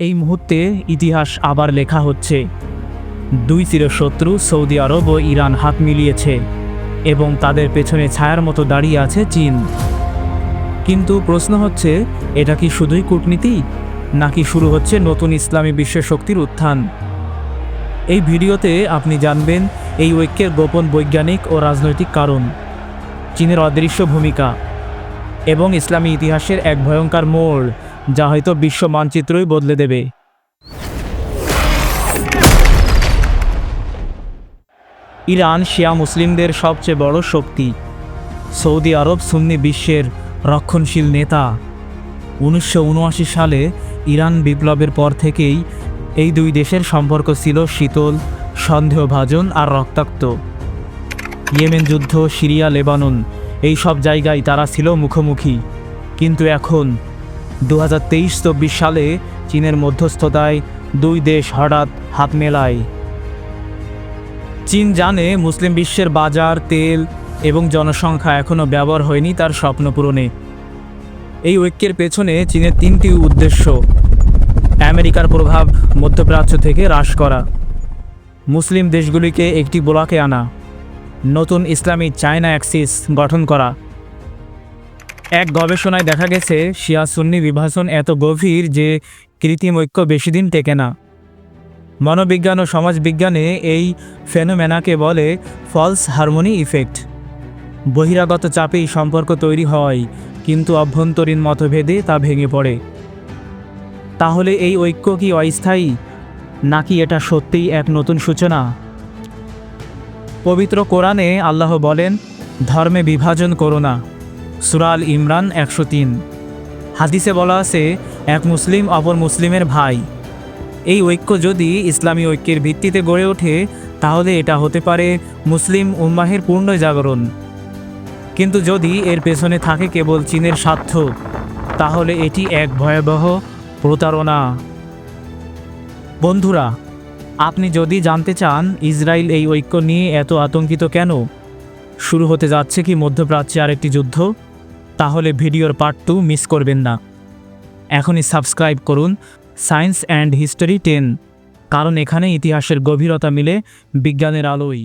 এই মুহূর্তে ইতিহাস আবার লেখা হচ্ছে। দুই চিরশত্রু, সৌদি আরব ও ইরান হাত মিলিয়েছে এবং তাদের পেছনে ছায়ার মতো দাঁড়িয়ে আছে চীন। কিন্তু প্রশ্ন হচ্ছে, এটা কি শুধুই কূটনীতি? নাকি শুরু হচ্ছে নতুন ইসলামী বিশ্ব শক্তির উত্থান? এই ভিডিওতে আপনি জানবেন এই ঐক্যের গোপন বৈজ্ঞানিক ও রাজনৈতিক কারণ, চীনের অদৃশ্য ভূমিকা এবং ইসলামী ইতিহাসের এক ভয়ঙ্কর মোড়। যা হয়তো বিশ্ব মানচিত্রই বদলে দেবে। ইরান, শিয়া মুসলিমদের সবচেয়ে বড় শক্তি। সৌদি আরব, সুন্নি বিশ্বের রক্ষণশীল নেতা। উনিশশো উনআশি সালে ইরান বিপ্লবের পর থেকেই এই দুই দেশের সম্পর্ক ছিল শীতল, সন্দেহভাজন আর রক্তাক্ত। ইয়েমেন যুদ্ধ, সিরিয়া, লেবানন, এই সব জায়গায় তারা ছিল মুখোমুখি। কিন্তু এখন দু হাজার তেইশ চব্বিশ সালে চীনের মধ্যস্থতায় দুই দেশ হঠাৎ হাত মেলায়। চীন জানে মুসলিম বিশ্বের বাজার, তেল এবং জনসংখ্যা এখনও ব্যবহার হয়নি তার স্বপ্ন পূরণে। এই ঐক্যের পেছনে চীনের তিনটি উদ্দেশ্য, আমেরিকার প্রভাব, মধ্যপ্রাচ্য থেকে হ্রাস করা। মুসলিম দেশগুলিকে একটি ব্লকে আনা, নতুন ইসলামী চায়না অ্যাক্সিস গঠন করা। এক গবেষণায় দেখা গেছে, শিয়া সুন্নি বিভাজন এত গভীর যে কৃত্রিম ঐক্য বেশি দিন টেকে না। মনোবিজ্ঞান ও সমাজবিজ্ঞানে এই ফেনোমেনাকে বলে ফলস হারমোনি ইফেক্ট। বহিরাগত চাপেই সম্পর্ক তৈরি হয়, কিন্তু অভ্যন্তরীণ মতভেদে তা ভেঙে পড়ে। তাহলে এই ঐক্য কি অস্থায়ী? নাকি এটা সত্যিই এক নতুন সূচনা? পবিত্র কোরআনে আল্লাহ বলেন, ধর্মে বিভাজন করো না। সুরাল ইমরান একশো তিন। হাদিসে বলা আছে, এক মুসলিম অপর মুসলিমের ভাই। এই ঐক্য যদি ইসলামী ঐক্যের ভিত্তিতে গড়ে ওঠে, তাহলে এটা হতে পারে মুসলিম উম্মাহের পূর্ণ জাগরণ। কিন্তু যদি এর পেছনে থাকে কেবল চীনের স্বার্থ, তাহলে এটি এক ভয়াবহ প্রতারণা। বন্ধুরা, আপনি যদি জানতে চান ইসরায়েল এই ঐক্য নিয়ে এত আতঙ্কিত কেন? শুরু হতে যাচ্ছে কি মধ্যপ্রাচ্যে আরেকটি যুদ্ধ? তাহলে ভিডিওর পার্ট টু মিস করবেন না। এখনই সাবস্ক্রাইব করুন সায়েন্স অ্যান্ড হিস্টোরি টেন কারণ এখানে ইতিহাসের গভীরতা মিলে বিজ্ঞানের আলোয়